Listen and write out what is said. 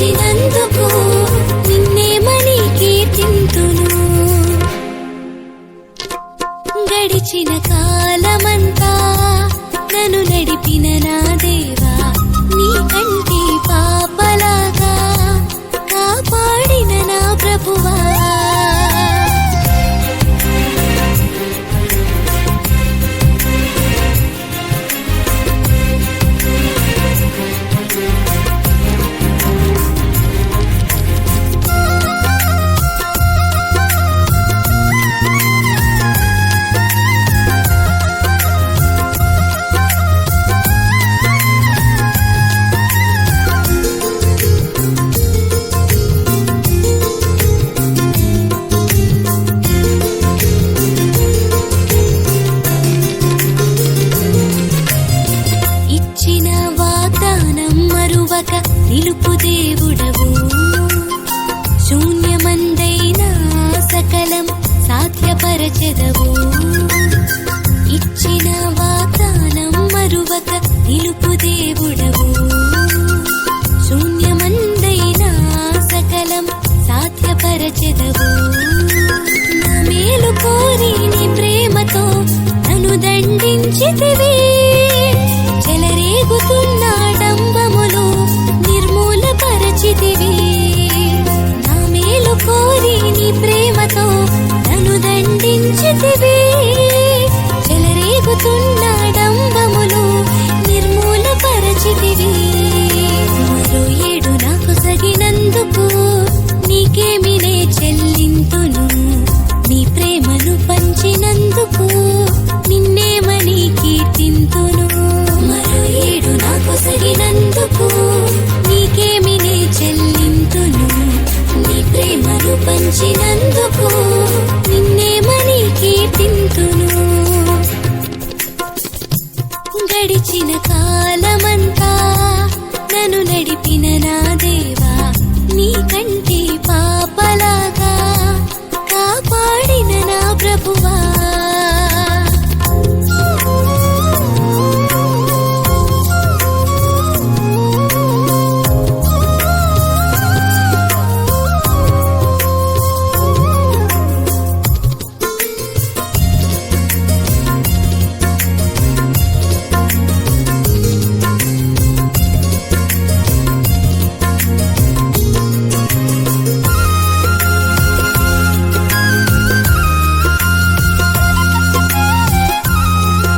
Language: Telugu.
ప్రేమను పంచినందుకు నిన్నేమని కీర్తింతును. గడిచిన కాలమంతా నన్ను నడిపిన నా దేవా నీ కంటి పాపలాగా కాపాడిన నా ప్రభువా. మరువక నిలుపు దేవుడవు. శూన్యమందైన సకలం సాధ్యపరచెదవు. ఇచ్చిన వాగ్దానం మరువక నిలుపు దేవుడవు. శూన్యమందైన సకలం సాధ్యపరచెదవు. నా మేలు కోరి నీ ప్రేమతో నన్ను దండించితివి.